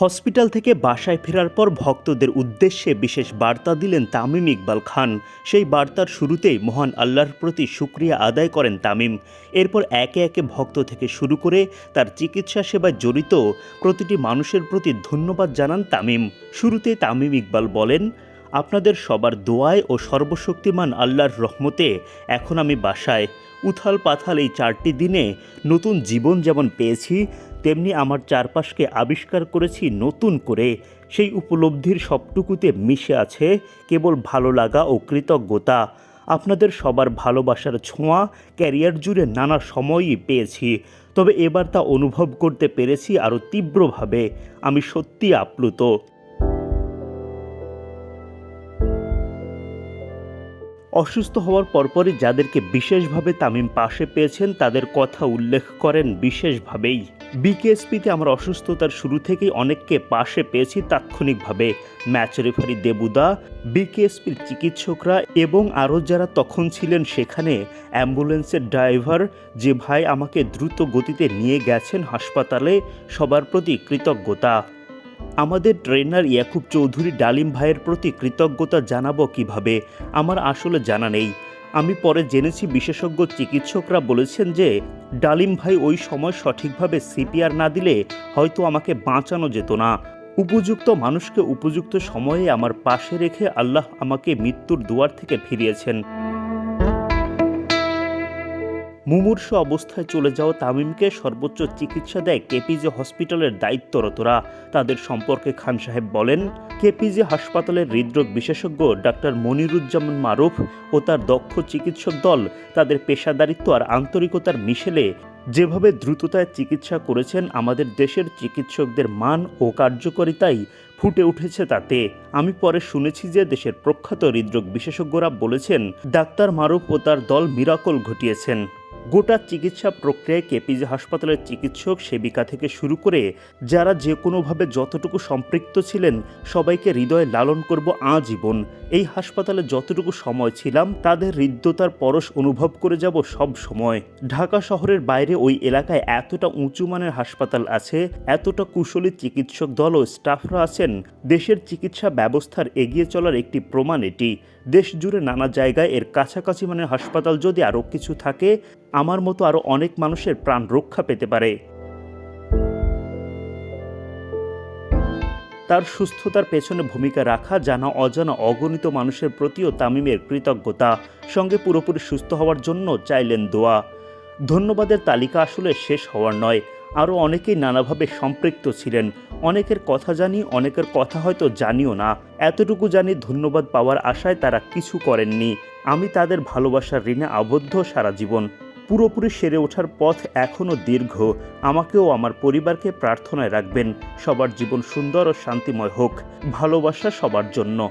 Hospital থেকে বাসায় ফেরার পর ভক্তদের উদ্দেশ্যে বিশেষ বার্তা দিলেন তামিম ইকবাল খান। সেই বার্তার শুরুতেই মহান আল্লাহর প্রতি শুক্রিয়া আদায় করেন তামিম। এরপর একে একে ভক্ত থেকে শুরু করে তার চিকিৎসা সেবায় জড়িত প্রতিটি মানুষের প্রতি ধন্যবাদ জানান তামিম। শুরুতে তামিম ইকবাল বলেন, আপনাদের সবার দোয়ায় ও সর্বশক্তিমান আল্লাহর রহমতে এখন আমি বাসায়। উথাল পাথাল এই চারটি দিনে নতুন জীবন যেমন পেয়েছি তেমনি আমার চারপাশকে আবিষ্কার করেছি নতুন করে। সেই উপলব্ধির সবটুকুতে মিশে আছে কেবল ভালো লাগা ও কৃতজ্ঞতা। আপনাদের সবার ভালোবাসার ছোঁয়া ক্যারিয়ার জুড়ে নানা সময়ই পেয়েছি। তবে এবার তা অনুভব করতে পেরেছি আরও তীব্রভাবে। আমি সত্যি আপ্লুত। অসুস্থ হওয়ার পরপরই যাদেরকে বিশেষভাবে তামিম পাশে পেয়েছেন, তাদের কথা উল্লেখ করেন বিশেষভাবেই। বিকেএসপিতে আমার অসুস্থতার শুরু থেকেই অনেককে পাশে পেয়েছি তাৎক্ষণিকভাবে। ম্যাচ রেফারি দেবুদা, বিকেএসপির চিকিৎসকরা এবং আরও যারা তখন ছিলেন সেখানে অ্যাম্বুলেন্সের ড্রাইভার যে ভাই আমাকে দ্রুত গতিতে নিয়ে গেছেন হাসপাতালে, সবার প্রতি কৃতজ্ঞতা। আমাদের ট্রেনার ইয়াকুব চৌধুরী ডালিম ভাইয়ের প্রতি কৃতজ্ঞতা জানাব কীভাবে? আমার আসলে জানা নেই। আমি পরে জেনেছি বিশেষজ্ঞ চিকিৎসকরা বলেছেন যে, ডালিম ভাই ওই সময় সঠিকভাবে সিপিআর না দিলে হয়তো আমাকে বাঁচানো যেত না। উপযুক্ত মানুষকে উপযুক্ত সময়ে আমার পাশে রেখে আল্লাহ আমাকে মৃত্যুর দুয়ার থেকে ফিরিয়েছেন। মুমূর্ষ অবস্থায় চলে যাওয়া তামিমকে সর্বোচ্চ চিকিৎসা দেয় কেপিজে হসপিটালের দায়িত্বরতরা। তাদের সম্পর্কে খান সাহেব বলেন, কেপিজে হাসপাতালের হৃদরোগ বিশেষজ্ঞ ডাক্তার মনিরুজ্জামান মারুফ ও তার দক্ষ চিকিৎসক দল তাদের পেশাদারিত্ব আর আন্তরিকতার মিশেলে যেভাবে দ্রুততায় চিকিৎসা করেছেন, আমাদের দেশের চিকিৎসকদের মান ও কার্যকারিতাই ফুটে উঠেছে তাতে। আমি পরে শুনেছি যে দেশের প্রখ্যাত হৃদরোগ বিশেষজ্ঞরা বলেছেন, ডাক্তার মারুফ ও তার দল মিরাকল ঘটিয়েছেন। গোটা চিকিৎসা প্রক্রিয়ায় কেপিজে হাসপাতালের চিকিৎসক, সেবিকা থেকে শুরু করে যারা যে কোনোভাবে যতটুকু সম্পৃক্ত ছিলেন, সবাইকে হৃদয়ে লালন করব আজীবন। এই হাসপাতালে যতটুকু সময় ছিলাম, তাদের হৃদ্যতার পরশ অনুভব করে যাব সব সময়। ঢাকা শহরের বাইরে ওই এলাকায় এতটা উঁচু মানের হাসপাতাল আছে, এতটা কুশলী চিকিৎসক দল ও স্টাফরা আছেন, দেশের চিকিৎসা ব্যবস্থার এগিয়ে চলার একটি প্রমাণ এটি। দেশ জুড়ে নানা জায়গায় এর কাছাকাছি মানের হাসপাতাল যদি আরও কিছু থাকে আমার মতো আরও অনেক মানুষের প্রাণ রক্ষা পেতে পারে। তার সুস্থতার পেছনে ভূমিকা রাখা জানা অজানা অগণিত মানুষের প্রতিও তামিমের কৃতজ্ঞতা। সঙ্গে পুরোপুরি সুস্থ হওয়ার জন্য চাইলেন দোয়া। ধন্যবাদের তালিকা আসলে শেষ হওয়ার নয়। আরও অনেকেই নানাভাবে সম্পৃক্ত ছিলেন। অনেকের কথা জানি, অনেকের কথা হয়তো জানিও না। এতটুকু জানি ধন্যবাদ পাওয়ার আশায় তারা কিছু করেননি। আমি তাদের ভালোবাসার ঋণে আবদ্ধ সারা জীবন। পুরোপুরি সেরে ওঠার পথ এখনও দীর্ঘ। আমাকেও আমার পরিবারকে প্রার্থনায় রাখবেন। সবার জীবন সুন্দর ও শান্তিময় হোক। ভালোবাসা সবার জন্য।